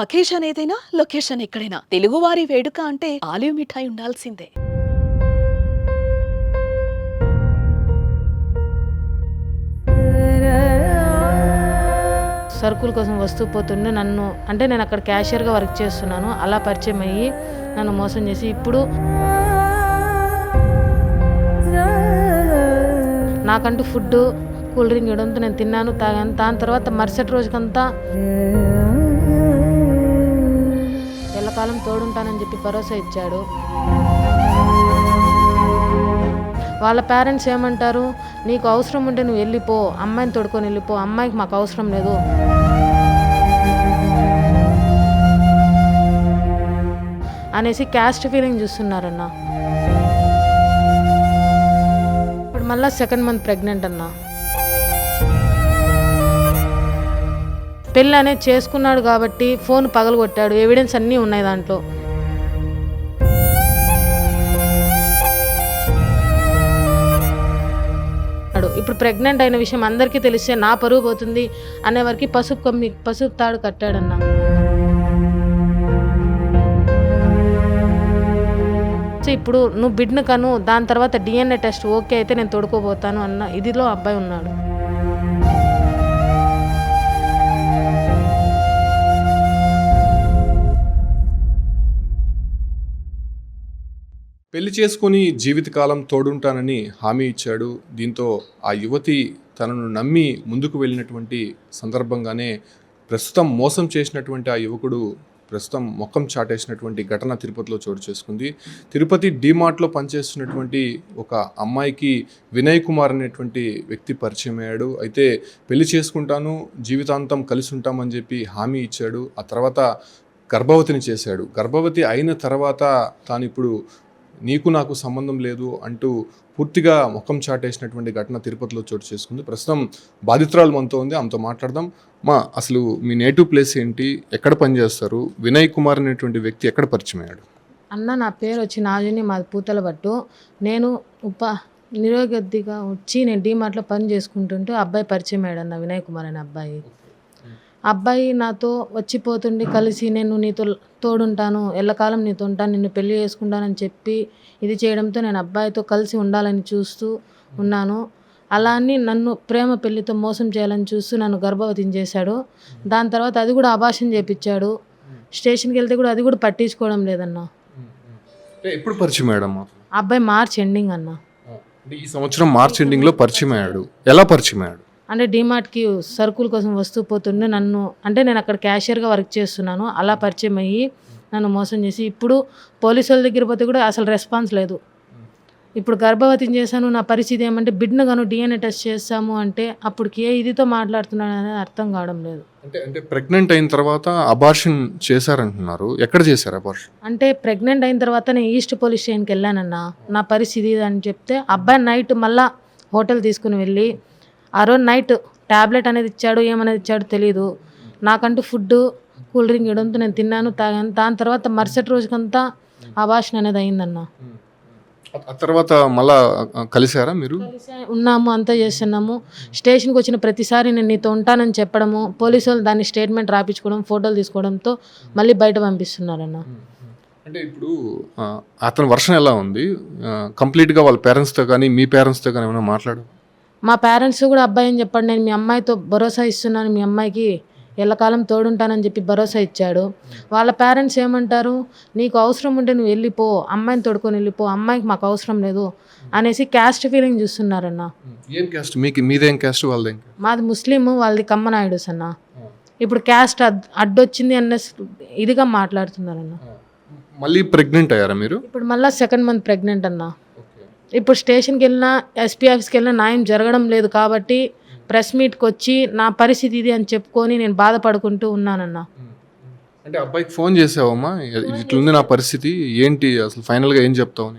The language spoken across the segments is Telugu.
అకేషన్ ఏదైనా లొకేషన్ ఎక్కడైనా. తెలుగువారి వేడుక అంటే ఆలివ్ మిఠాయి ఉండాల్సిందే. సరుకుల కోసం వస్తూ పోతుండే. నన్ను అంటే నేను అక్కడ క్యాషియర్గా వర్క్ చేస్తున్నాను. అలా పరిచయం అయ్యి నన్ను మోసం చేసి ఇప్పుడు నాకంటూ ఫుడ్ కూల్ డ్రింక్ ఇవ్వడంతో నేను తిన్నాను తాగాను. దాని తర్వాత మరుసటి రోజుకంతా ఎల్లకాలం తోడుంటానని చెప్పి భరోసా ఇచ్చాడు. వాళ్ళ పేరెంట్స్ ఏమంటారు? నీకు అవసరం ఉంటే నువ్వు వెళ్ళిపో. అమ్మాయిని తోడుకొని వెళ్ళిపో. అమ్మాయికి మాకు అవసరం లేదు. అనేసి క్యాస్ట్ ఫీలింగ్ చూస్తున్నారన్న. ఇప్పుడు మళ్ళీ సెకండ్ మంత్ ప్రెగ్నెంట్ అన్నా. పెళ్ళి అనేది చేసుకున్నాడు కాబట్టి ఫోన్ పగలగొట్టాడు. ఎవిడెన్స్ అన్నీ ఉన్నాయి దాంట్లో. ఇప్పుడు ప్రెగ్నెంట్ అయిన విషయం అందరికీ తెలిస్తే నా పరువు పోతుంది అనే వరకు పసుపు కమ్మి పసుపు తాడు కట్టాడన్నా. సో ఇప్పుడు నువ్వు బిడ్ను కను దాని తర్వాత డిఎన్ఏ టెస్ట్ ఓకే అయితే నేను తోడుకోబోతాను అన్న ఇదిలో అబ్బాయి ఉన్నాడు. పెళ్ళి చేసుకుని జీవితకాలం తోడుంటానని హామీ ఇచ్చాడు. దీంతో ఆ యువతి తనను నమ్మి ముందుకు వెళ్ళినటువంటి సందర్భంగానే ప్రస్తుతం మోసం చేసినటువంటి ఆ యువకుడు ప్రస్తుతం మొక్కం చాటేసినటువంటి ఘటన తిరుపతిలో చోటు చేసుకుంది. తిరుపతి డీమార్ట్లో పనిచేస్తున్నటువంటి ఒక అమ్మాయికి వినయ్ కుమార్ అనేటువంటి వ్యక్తి పరిచయం అయ్యాడు. అయితే పెళ్ళి చేసుకుంటాను జీవితాంతం కలిసి ఉంటామని చెప్పి హామీ ఇచ్చాడు. ఆ తర్వాత గర్భవతిని చేశాడు. గర్భవతి అయిన తర్వాత తాను ఇప్పుడు నీకు నాకు సంబంధం లేదు అంటూ పూర్తిగా ముఖం చాటేసినటువంటి ఘటన తిరుపతిలో చోటు చేసుకుంది. ప్రస్తుతం బాధితురాలు మనతో ఉంది ఆమెతో మాట్లాడదాం. మా అసలు మీ నేటివ్ ప్లేస్ ఏంటి? ఎక్కడ పనిచేస్తారు? వినయ్ కుమార్ అనేటువంటి వ్యక్తి ఎక్కడ పరిచయం అయ్యాడు? అన్న నా పేరు వచ్చి నాజుని మాది పూతల పట్టు నేను ఉప నిరోగద్దిగా వచ్చి నేను డీమార్ట్లో పని చేసుకుంటుంటే అబ్బాయి పరిచయం అయ్యాడు అన్న వినయ్ కుమార్ అనే అబ్బాయి. అబ్బాయి నాతో వచ్చిపోతుండి కలిసి నేను నీతో తోడుంటాను ఎల్లకాలం నీతో ఉంటాను నిన్ను పెళ్ళి చేసుకుంటానని చెప్పి ఇది చేయడంతో నేను అబ్బాయితో కలిసి ఉండాలని చూస్తూ ఉన్నాను. అలా అని నన్ను ప్రేమ పెళ్ళితో మోసం చేయాలని చూస్తూ నన్ను గర్భవతిని చేశాడు. దాని తర్వాత అది కూడా అభాషణ చేపించాడు. స్టేషన్కి వెళ్తే కూడా అది కూడా పట్టించుకోవడం లేదన్న. ఎప్పుడు పరిచయం అమ్మా? అబ్బాయి మార్చ్ ఎండింగ్ అన్న. ఈ సంవత్సరం మార్చ్ ఎండింగ్లో పరిచయం అయ్యాడు. ఎలా పరిచయం అయ్యాడు? అంటే డిమార్ట్కి సరుకుల కోసం వస్తూ పోతుండే నన్ను అంటే నేను అక్కడ క్యాషియర్గా వర్క్ చేస్తున్నాను అలా పరిచయం అయ్యి నన్ను మోసం చేసి ఇప్పుడు పోలీసు వాళ్ళ దగ్గర పోతే కూడా అసలు రెస్పాన్స్ లేదు. ఇప్పుడు గర్భవతిని చేశాను నా పరిస్థితి ఏమంటే బిడ్డను గాను డిఎన్ఏ టెస్ట్ చేస్తాము అంటే అప్పటికి ఏ ఇదితో మాట్లాడుతున్నాను అనేది అర్థం కావడం లేదు. అంటే అంటే ప్రెగ్నెంట్ అయిన తర్వాత అబార్షన్ చేశారంటున్నారు. ఎక్కడ చేశారు అబార్షన్? అంటే ప్రెగ్నెంట్ అయిన తర్వాత నేను ఈస్ట్ పోలీస్ స్టేషన్కి వెళ్ళానన్న నా పరిస్థితి ఇది అని చెప్తే అబ్బాయి నైట్ మళ్ళా హోటల్ తీసుకుని వెళ్ళి ఆ రోజు నైట్ ట్యాబ్లెట్ అనేది ఇచ్చాడు ఏమనేది ఇచ్చాడో తెలియదు నాకంటూ ఫుడ్ కూల్ డ్రింక్ ఇవ్వడంతో నేను తిన్నాను. తాగాను దాని తర్వాత మరుసటి రోజుకంతా అభాషణ అనేది అయిందన్న. ఆ తర్వాత మళ్ళా కలిశారా మీరు? ఉన్నాము అంతా చేస్తున్నాము. స్టేషన్కి వచ్చిన ప్రతిసారి నేను నీతో ఉంటానని చెప్పడము పోలీసు వాళ్ళు దాన్ని స్టేట్మెంట్ రాపించుకోవడం ఫోటోలు తీసుకోవడంతో మళ్ళీ బయట పంపిస్తున్నారన్న. అంటే ఇప్పుడు ఆ, అతని వర్షన్ ఎలా ఉంది? ఆ, కంప్లీట్గా వాళ్ళ పేరెంట్స్తో కానీ మీ పేరెంట్స్తో కానీ ఏమైనా మాట్లాడు మా పేరెంట్స్ కూడా అబ్బాయి అని చెప్పండి నేను మీ అమ్మాయితో భరోసా ఇస్తున్నాను మీ అమ్మాయికి ఎల్లకాలం తోడుంటానని చెప్పి భరోసా ఇచ్చాడు. వాళ్ళ పేరెంట్స్ ఏమంటారు నీకు అవసరం ఉంటే నువ్వు వెళ్ళిపో అమ్మాయిని తోడుకొని వెళ్ళిపో అమ్మాయికి మాకు అవసరం లేదు అనేసి క్యాస్ట్ ఫీలింగ్ చూస్తున్నారన్న. ఏం క్యాస్ట్ మీకు మీదేం క్యాస్ట్ వాళ్ళదేం? మాది ముస్లిం వాళ్ళది కమ్మనాయుడుస్ అన్న ఇప్పుడు క్యాస్ట్ అడ్ అడ్డొచ్చింది అన్న ఇదిగా మాట్లాడుతున్నారన్న. మళ్ళీ ప్రెగ్నెంట్ అయ్యారా మీరు? ఇప్పుడు మళ్ళీ సెకండ్ మంత్ ప్రెగ్నెంట్ అన్న. ఇప్పుడు స్టేషన్కి వెళ్ళినా ఎస్పీ ఆఫీస్కి వెళ్ళినా న్యాయం జరగడం లేదు కాబట్టి ప్రెస్ మీట్కి వచ్చి నా పరిస్థితి ఇది అని చెప్పుకొని నేను బాధపడుకుంటూ ఉన్నానన్న. అంటే అబ్బాయికి ఫోన్ చేసావమ్మా? ఇట్లుంది నా పరిస్థితి ఏంటి అసలు ఫైనల్గా ఏం చెప్తావు?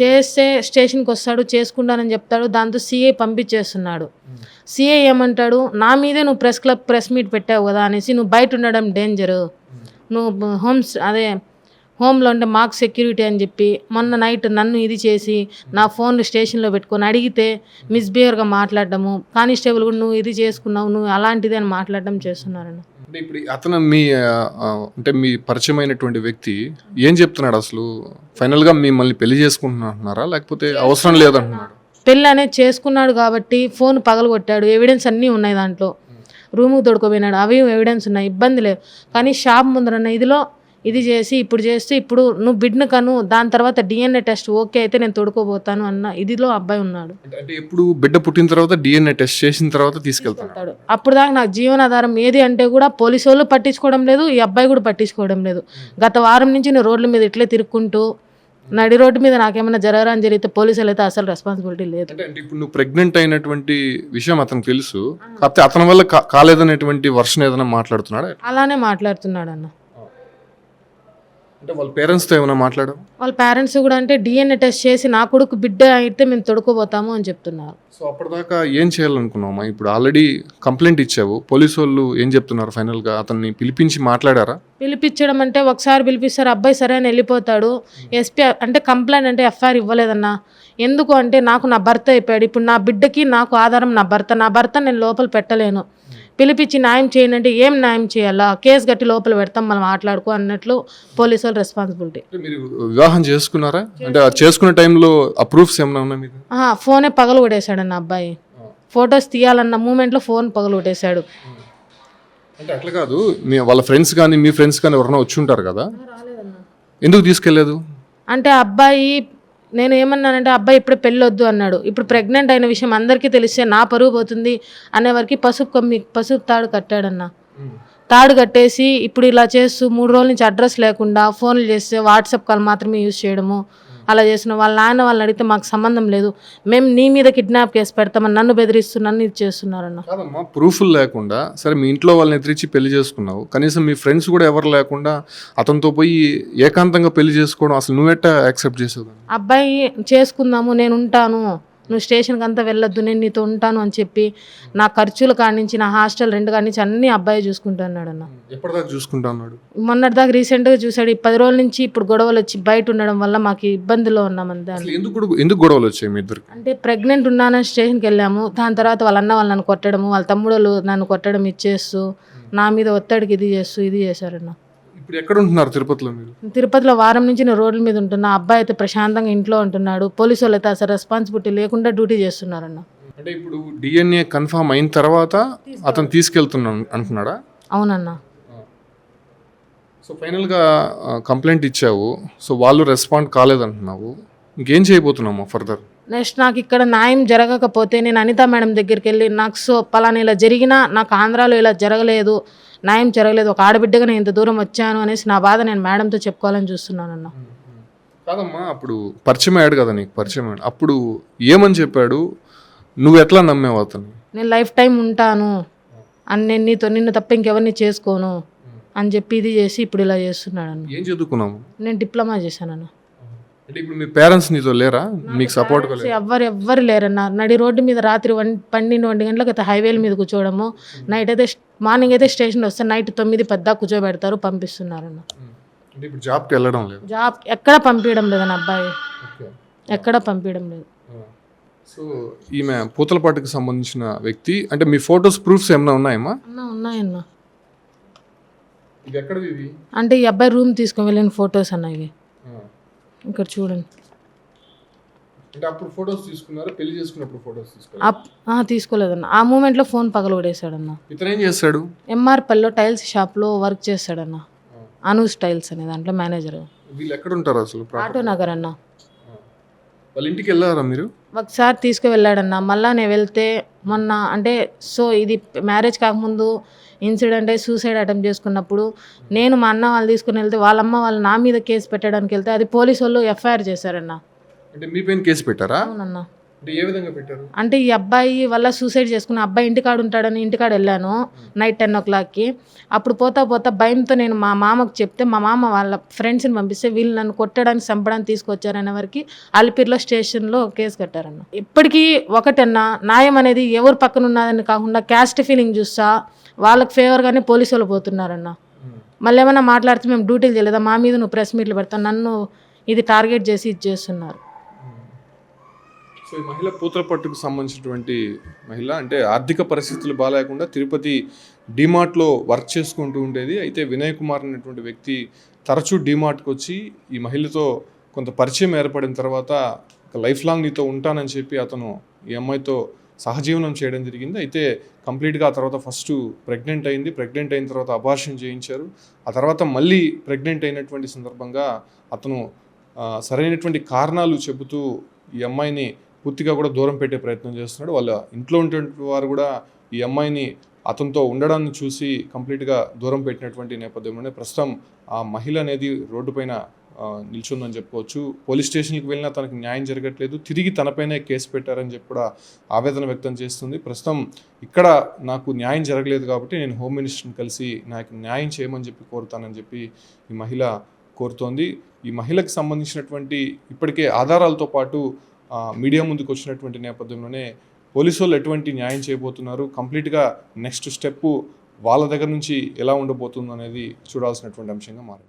చేస్తే స్టేషన్కి వస్తాడు చేసుకుంటానని చెప్తాడు దాంతో సీఏ పంపించేస్తున్నాడు. సీఏ ఏమంటాడు? నా మీదే నువ్వు ప్రెస్ క్లబ్ ప్రెస్ మీట్ పెట్టావు కదా అనేసి నువ్వు బయట ఉండడం డేంజరు. నువ్వు హోమ్స్ అదే హోమ్లో ఉంటే మాకు సెక్యూరిటీ అని చెప్పి మొన్న నైట్ నన్ను ఇది చేసి నా ఫోన్లు స్టేషన్లో పెట్టుకొని అడిగితే మిస్బిహేవ్గా మాట్లాడడము కానిస్టేబుల్ కూడా నువ్వు ఇది చేసుకున్నావు నువ్వు అలాంటిది అని మాట్లాడడం చేస్తున్నారన్న అంటే ఇప్పుడు అతను మీ అంటే మీ పరిచయమైనటువంటి వ్యక్తి ఏం చెప్తున్నాడు అసలు? ఫైనల్గా మిమ్మల్ని పెళ్ళి చేసుకుంటున్నారా? లేకపోతే అవసరం లేదంటున్నాడు? పెళ్ళి అనేది చేసుకున్నాడు కాబట్టి ఫోన్ పగలగొట్టాడు ఎవిడెన్స్ అన్నీ ఉన్నాయి దాంట్లో. రూముకి తొడుకోపోయినాడు అవి ఎవిడెన్స్ ఉన్నాయి? ఇబ్బంది లేదు. కానీ షాప్ ముందరన్న ఇదిలో ఇది చేసి ఇప్పుడు చేస్తే ఇప్పుడు నువ్వు బిడ్ను కను దాని తర్వాత డిఎన్ఏ టెస్ట్ ఓకే అయితే నేను తొడుకోబోతాను అన్న ఇదిలో అబ్బాయి ఉన్నాడు. అంటే ఎప్పుడు బిడ్డ పుట్టిన తర్వాత డిఎన్ఏ టెస్ట్ చేసిన తర్వాత తీసుకెళ్తాడు. అప్పుడు దాకా నాకు జీవనాధారం ఏది అంటే కూడా పోలీసు వాళ్ళు పట్టించుకోవడం లేదు ఈ అబ్బాయి కూడా పట్టించుకోవడం లేదు. గత వారం నుంచి నేను రోడ్ల మీద ఇట్లే తిరుక్కుంటూ నడి రోడ్డు మీద నాకేమైనా జరగరాని జరిగితే పోలీసులు అయితే అసలు రెస్పాన్సిబిలిటీ లేదు. అంటే ఇప్పుడు నువ్వు ప్రెగ్నెంట్ అయినటువంటి విషయం అతనికి తెలుసు. కాకపోతే అతని వల్ల కాలేదనేటువంటి వర్షన్ ఏదైనా మాట్లాడుతున్నాడా? అలానే మాట్లాడుతున్నాడు అన్న. అంటే వాళ్ళ పేరెంట్స్తో ఏమైనా మాట్లాడావు? వాళ్ళ పేరెంట్స్ కూడా అంటే డిఎన్ఏ టెస్ట్ చేసి నా కొడుకు బిడ్డ అయితే మేము తొడుకోబోతాము అని చెప్తున్నారు. సో అప్పటిదాకా ఏం చేయాలనుకున్నావమ్మా ఇప్పుడు ఆల్రెడీ కంప్లైంట్ ఇచ్చావు. పోలీసు వాళ్ళు ఏం చెప్తున్నారు ఫైనల్గా? అతన్ని పిలిపించి మాట్లాడారా? పిలిపించడం అంటే ఒకసారి పిలిపిస్తారు అబ్బాయి సరే అని వెళ్ళిపోతాడు. ఎస్పీ అంటే కంప్లైంట్ అంటే ఎఫ్ఐఆర్ ఇవ్వలేదన్నా. ఎందుకు అంటే నాకు నా భర్త అయిపోయాడు. ఇప్పుడు నా బిడ్డకి నాకు ఆధారం నా భర్త. నా భర్త నేను లోపల పెట్టలేను. పిలిపించి న్యాయం చేయండి అంటే ఏం న్యాయం చేయాలా? కేసు కట్టి లోపల పెడతాం మనం మాట్లాడుకో అన్నట్లు పోలీసు వాళ్ళ రెస్పాన్సిబిలిటీ మీరు వివాహం చేసుకున్నారా? అంటే ఆ చేసుకునే టైంలో ప్రూఫ్స్ ఏమైనా ఉన్నాయి ఫోనే పగలు కొట్టేశాడు అన్న అబ్బాయి ఫొటోస్ తీయాలన్న మూమెంట్లో ఫోన్ పగలు కొట్టేశాడు. అంటే అట్లా కాదు మీ వాళ్ళ ఫ్రెండ్స్ కానీ మీ ఫ్రెండ్స్ కానీ ఎవరైనా వచ్చి ఉంటారు కదా? ఎందుకు తీసుకెళ్ళలేదు అంటే అబ్బాయి నేను ఏమన్నానంటే అబ్బాయి ఇప్పుడు పెళ్ళొద్దు అన్నాడు. ఇప్పుడు ప్రెగ్నెంట్ అయిన విషయం అందరికీ తెలిస్తే నా పరువు పోతుంది అనేవరకు పసుపు కమ్మి పసుపు తాడు కట్టాడన్న. తాడు కట్టేసి ఇప్పుడు ఇలా చేస్తూ మూడు రోజుల నుంచి అడ్రస్ లేకుండా ఫోన్లు చేస్తే వాట్సాప్ కాల్ మాత్రమే యూజ్ చేయడము. అలా చేసిన వాళ్ళ నాన్న వాళ్ళని అడిగితే మాకు సంబంధం లేదు. మేము నీ మీద కిడ్నాప్ కేసు పెడతామని నన్ను బెదిరిస్తూ నన్ను ఇది చేస్తున్నారన్న కాదమ్మా ప్రూఫ్లు లేకుండా సరే మీ ఇంట్లో వాళ్ళని ఎదిరించి పెళ్ళి చేసుకున్నావు. కనీసం మీ ఫ్రెండ్స్ కూడా ఎవరు లేకుండా అతనితో పోయి ఏకాంతంగా పెళ్ళి చేసుకోవడం అసలు నువ్వెట్టా యాక్సెప్ట్ చేసేది అబ్బాయి చేసుకుందాము నేను ఉంటాను. నువ్వు స్టేషన్కి అంతా వెళ్ళొద్దు నేను నీతో ఉంటాను అని చెప్పి నా ఖర్చుల కాడి నుంచి నా హాస్టల్ రెండు కాడి నుంచి అన్ని అబ్బాయి చూసుకుంటున్నాడు అన్న ఎప్పటిదాకా చూసుకుంటా ఉన్నాడు మొన్నటిదాకా రీసెంట్గా చూసాడు ఈ పది రోజుల నుంచి ఇప్పుడు గొడవలు వచ్చి బయట ఉండడం వల్ల మాకు ఇబ్బందిలో ఉన్నాం అంతే అసలు ఎందుకు గొడవ- ఎందుకు గొడవలు వచ్చాయి మీ అంటే ప్రెగ్నెంట్ ఉన్నానని స్టేషన్కి వెళ్ళాము దాని తర్వాత వాళ్ళ అన్న వాళ్ళు నన్ను కొట్టడము వాళ్ళ తమ్ముడు నన్ను కొట్టడం ఇచ్చేస్తూ నా మీద ఒత్తిడికి ఇది చేస్తూ ఇది చేశారన్న. ఇప్పుడు ఎక్కడ ఉంటున్నారు తిరుపతిలో మీరు? తిరుపతిలో వారం నుంచి నేను రోడ్ల మీద ఉంటున్నా. అబ్బాయి అయితే ప్రశాంతంగా ఇంట్లో ఉంటున్నాడు. పోలీసు వాళ్ళు అయితే అసలు రెస్పాన్సిబిలిటీ లేకుండా డ్యూటీ చేస్తున్నారన్న. అంటే ఇప్పుడు డిఎన్ఏ కన్ఫర్మ్ అయిన తర్వాత అతను తీసుకెళ్తున్నాను అంటున్నాడా? అవునన్నా. సో ఫైనల్గా కంప్లైంట్ ఇచ్చావు. సో వాళ్ళు రెస్పాండ్ కాలేదంటున్నావు. ఇంకేం చేయబోతున్నాము ఫర్దర్ నెక్స్ట్ నాకు ఇక్కడ న్యాయం జరగకపోతే నేను అనిత మేడం దగ్గరికి వెళ్ళి నాకు సో పలానా ఇలా జరిగినా నాకు ఆంధ్రాలో ఇలా జరగలేదు. న్యాయం జరగలేదు ఒక ఆడబిడ్డగా నేను ఇంత దూరం వచ్చాను అనేసి నా బాధ నేను మేడంతో చెప్పుకోవాలని చూస్తున్నానన్న కాదమ్మా అప్పుడు పరిచయం అయ్యాడు కదా నీకు పరిచయం అయ్యాడు. అప్పుడు ఏమని చెప్పాడు? నువ్వు ఎట్లా నమ్మావు అతను నేను లైఫ్ టైం ఉంటాను అని నేను నీతో నిన్ను తప్ప ఇంకెవరిని చేసుకోను అని చెప్పి ఇది చేసి ఇప్పుడు ఇలా చేస్తున్నాడన్న ఏం చదువుకున్నాము నేను డిప్లొమా చేశానన్న. అంటే ఇప్పుడు మీ పేరెంట్స్ నీతో లేరా? మీకు సపోర్ట్ అసలు ఎవ్వరు లేరన్న. నడి రోడ్డు మీద రాత్రి వన్ పన్నెండు ఒంటి గంటలకు అయితే హైవేల మీద కూర్చోవడము. నైట్ అయితే మార్నింగ్ అయితే స్టేషన్ వస్తే నైట్ తొమ్మిది పెద్ద కూర్చోబెడతారు పంపిస్తున్నారన్న. ఇప్పుడు జాబ్కి వెళ్ళడం లేదు? జాబ్ ఎక్కడ పంపించడం లేదన్న అబ్బాయి. ఎక్కడ పంపించడం లేదు. సో ఈమె పూతలపాటుకు సంబంధించిన వ్యక్తి అంటే మీ ఫొటోస్ ప్రూఫ్స్ ఏమైనా ఉన్నాయమ్మా? ఉన్నాయన్న. ఇది అంటే ఈ అబ్బాయి రూమ్ తీసుకొని వెళ్ళిన ఫొటోస్ అన్న ఇవి. ఇక్కడ చూడండి. అంటే అప్పుడు ఫొటోస్ తీసుకున్నారు? పెళ్ళి చేసుకున్నప్పుడు ఫొటోస్ తీసుకున్నారు తీసుకోలేదన్న. ఆ మూమెంట్లో ఫోన్ పగలగొడేశాడన్న ఇతను ఏం చేస్తాడు ఎంఆర్పల్లిలో టైల్స్ షాప్లో వర్క్ చేస్తాడన్న. అనూస్ టైల్స్ అనే దాంట్లో మేనేజర్ వీళ్ళు ఎక్కడ ఉంటారు అసలు? ఆటో నగర్ అన్న. వాళ్ళ ఇంటికి వెళ్ళారా మీరు? ఒకసారి తీసుకువెళ్ళాడన్న. మళ్ళా నేను వెళ్తే మొన్న అంటే సో ఇది మ్యారేజ్ కాకముందు ఇన్సిడెంట్ అయి సూసైడ్ అటెంప్ట్ చేసుకున్నప్పుడు నేను మా అన్న వాళ్ళు తీసుకుని వెళ్తే వాళ్ళమ్మ వాళ్ళు నా మీద కేసు పెట్టడానికి వెళ్తే అది పోలీసు వాళ్ళు ఎఫ్ఐఆర్ చేశారన్న. అంటే మీ పైన కేసు పెట్టారా? అవునన్న. ఏ విధంగా పెట్టారు? అంటే ఈ అబ్బాయి వల్ల సూసైడ్ చేసుకున్న అబ్బాయి ఇంటికాడ ఉంటాడని ఇంటికాడ వెళ్ళాను నైట్ టెన్ ఓ క్లాక్కి అప్పుడు పోతా పోతా భయంతో నేను మా మామకు చెప్తే మా మామ వాళ్ళ ఫ్రెండ్స్ని పంపిస్తే వీళ్ళు నన్ను కొట్టడానికి చంపడానికి తీసుకొచ్చారనే వరకు అలిపిరిలో స్టేషన్లో కేసు కట్టారన్న. ఇప్పటికీ ఒకటన్నా న్యాయం అనేది ఎవరు పక్కన ఉన్నదని కాకుండా క్యాస్ట్ ఫీలింగ్ చూస్తా వాళ్ళకి ఫేవర్గానే పోలీసు వాళ్ళు పోతున్నారన్న. మళ్ళీ ఏమైనా మాట్లాడితే మేము డ్యూటీలు చేయలేదా? మా మీద నువ్వు ప్రెస్ మీట్లు పెడతావు నన్ను ఇది టార్గెట్ చేసి ఇది చేస్తున్నారు. సో ఈ మహిళ పూతలపట్టుకు సంబంధించినటువంటి మహిళ అంటే ఆర్థిక పరిస్థితులు బాగాలేకుండా తిరుపతి డీమార్ట్లో వర్క్ చేసుకుంటూ ఉండేది. అయితే వినయ్ కుమార్ అనేటువంటి వ్యక్తి తరచూ డిమార్ట్కి వచ్చి ఈ మహిళతో కొంత పరిచయం ఏర్పడిన తర్వాత లైఫ్ లాంగ్ నీతో ఉంటానని చెప్పి అతను ఈ అమ్మాయితో సహజీవనం చేయడం జరిగింది. అయితే కంప్లీట్గా ఆ తర్వాత ఫస్ట్ ప్రెగ్నెంట్ అయింది. ప్రెగ్నెంట్ అయిన తర్వాత అబార్షన్ చేయించారు. ఆ తర్వాత మళ్ళీ ప్రెగ్నెంట్ అయినటువంటి సందర్భంగా అతను సరైనటువంటి కారణాలు చెబుతూ ఈ అమ్మాయిని పూర్తిగా కూడా దూరం పెట్టే ప్రయత్నం చేస్తున్నాడు. వాళ్ళ ఇంట్లో ఉండేటువంటి వారు కూడా ఈ అమ్మాయిని అతనితో ఉండడాన్ని చూసి కంప్లీట్గా దూరం పెట్టినటువంటి నేపథ్యంలోనే ప్రస్తుతం ఆ మహిళ అనేది రోడ్డుపైన నిల్చుందని చెప్పుకోవచ్చు. పోలీస్ స్టేషన్కి వెళ్ళినా తనకు న్యాయం జరగట్లేదు. తిరిగి తనపైనే కేసు పెట్టారని చెప్పి కూడా ఆవేదన వ్యక్తం చేస్తుంది. ప్రస్తుతం ఇక్కడ నాకు న్యాయం జరగలేదు కాబట్టి నేను హోమ్ మినిస్టర్ని కలిసి నాకు న్యాయం చేయమని చెప్పి కోరుతానని చెప్పి ఈ మహిళ కోరుతోంది. ఈ మహిళకు సంబంధించినటువంటి ఇప్పటికే ఆధారాలతో పాటు మీడియా ముందుకు వచ్చినటువంటి నేపథ్యంలోనే పోలీసు వాళ్ళు ఎటువంటి న్యాయం చేయబోతున్నారు? కంప్లీట్గా నెక్స్ట్ స్టెప్ వాళ్ళ దగ్గర నుంచి ఎలా ఉండబోతుందో అనేది చూడాల్సినటువంటి అంశంగా మారింది.